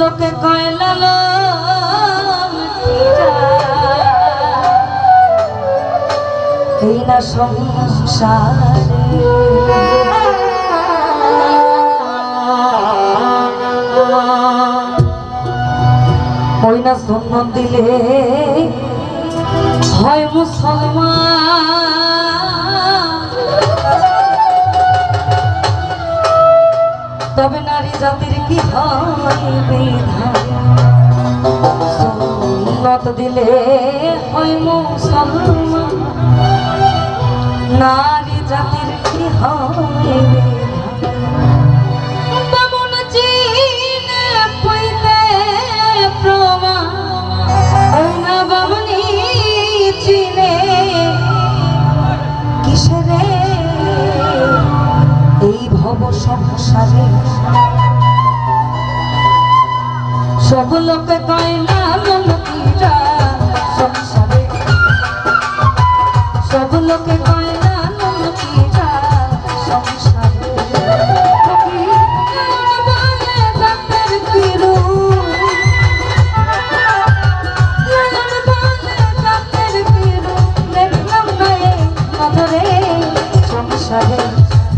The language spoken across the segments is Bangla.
লোকে কয়লাল এই না সংসারে ওই না সুন্নত দিলে হয় মুসলমান। তবে নারী জাতির কি সুন্নত দিলে হয় মুসলমান। নারী জাতির কি হয় সংসারে সব লোক কয়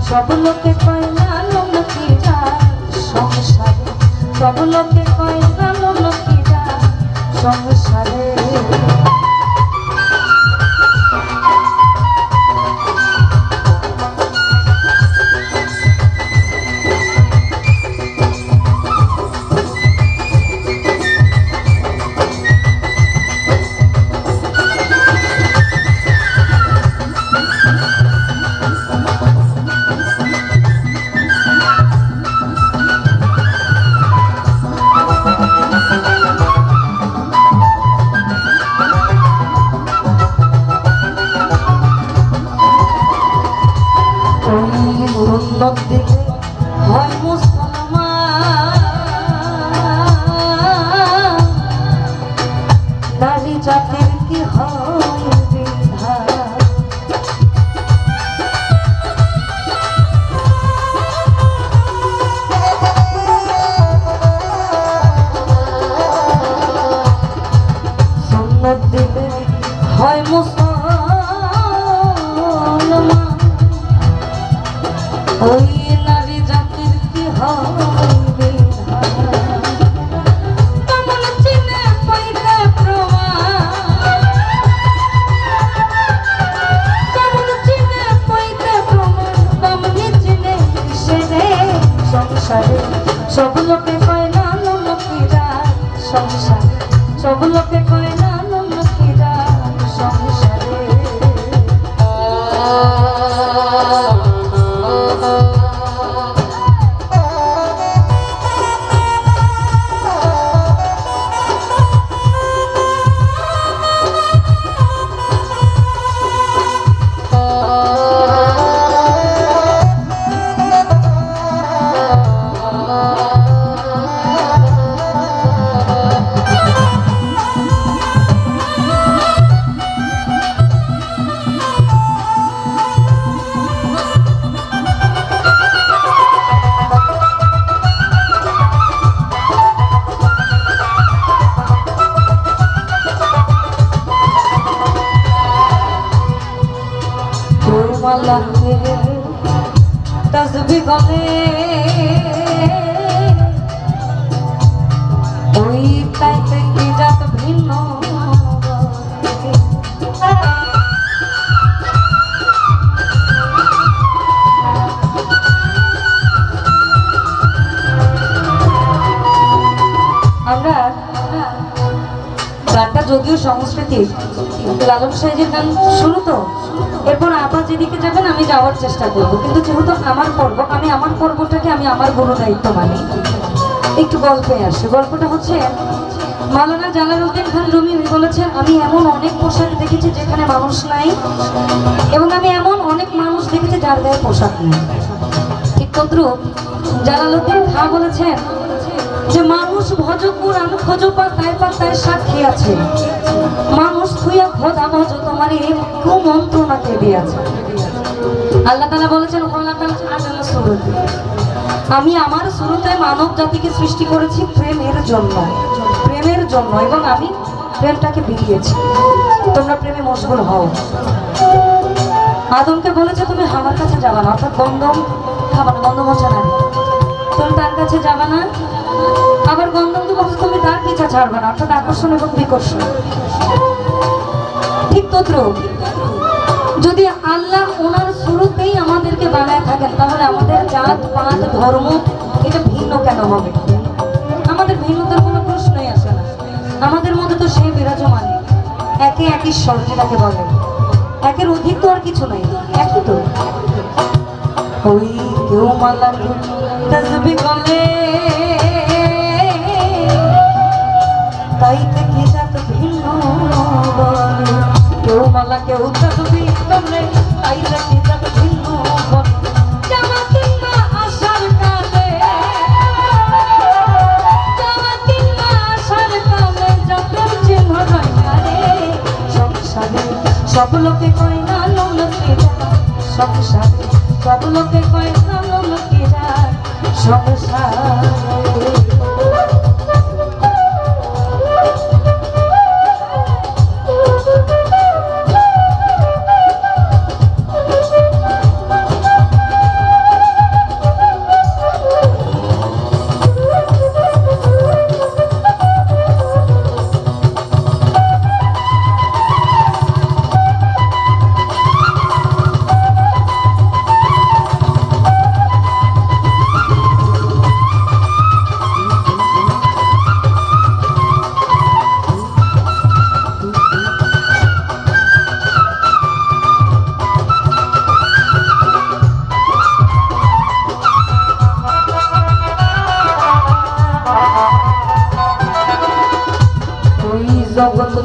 সব লোকে সংসারে। সব লোকে সংসারে। সুন্নত দিতে হয় মুসলমান। ওই মালা তসবি গলে ওই তাইতে কি জাত ভিন্ন আমরা গানটা যদিও সংস্কৃতি লালন সাহেবের গান শুরু তো। এরপর আবার যেদিকে যাবেন আমি যাওয়ার চেষ্টা করব। কিন্তু যেহেতু আমার পর্ব, আমি আমার পর্বটাকে আমি আমার গুরু দায়িত্ব মানি। একটু গল্পে আসে। গল্পটা হচ্ছে, মালানা জালালউদ্দিন খান রুমি বলেছেন, আমি এমন অনেক পোশাক দেখেছি যেখানে মানুষ নাই এবং আমি এমন অনেক মানুষ দেখেছি যার গায়ে পোশাক নেই। ঠিক তদ্রুপ জালালউদ্দিন খাঁ বলেছেন যে মানুষ ভজ পুরাণ খোঁজ পাতায় পাতায় সাক্ষী আছে। মানুষ থুইয়া খোদা ভজ তোমার এই কুমন্ত্রণা কে দিয়েছে। আল্লাহ তালা বলেছেন শুরুতে আমি আমার শুরুতে মানব জাতিকে সৃষ্টি করেছি প্রেমের জন্য প্রেমের জন্য এবং আমি প্রেমটাকে বিলিয়েছি। তোমরা প্রেমে মশগুল হও। আদমকে বলেছে, তুমি আমার কাছে যাবা না, অর্থাৎ গন্ধম খাবার হচ্ছে না। তুমি তার কাছে যাবা না আবার গন্ধমকে বলছে তুমি তার পিছা ছাড়বে না, অর্থাৎ আকর্ষণ এবং বিকর্ষণ। ঠিক তদ্রুপ যদি আল্লাহ ওনার শুরুতেই আমাদেরকে বানায় থাকেন, তাহলে আমাদের জাত, পাত, ধর্ম এটা ভিন্ন কেন হবে? আমাদের ভিন্নতার কোনো প্রশ্নই আসে না। আমাদের মধ্যে তো সে বিরাজমান। একে এক ঈশ্বর যেটাকে বলে। একের অধিক তো আর কিছু নাই। একই তো। ওই কেউ মালা তসবি গলে তাই থেকে জাত ভিন্ন বলে কেউ মালা, কেউ জাত ভিন্ন বলে জামা কিংবা আশার কালে জামা কিংবা আশার কালে যখন চিহ্ন রয় না রে সংসারে সব লোকে কয় না লোকেরা সংসারে সব লোকে কয় না লোকেরা সংসারে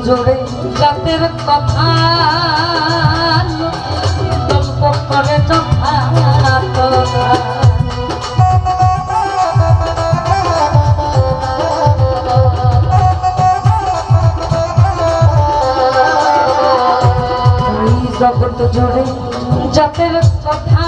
জোড়ে জাতের কথা। জগৎ জোড়ে জাতের কথা।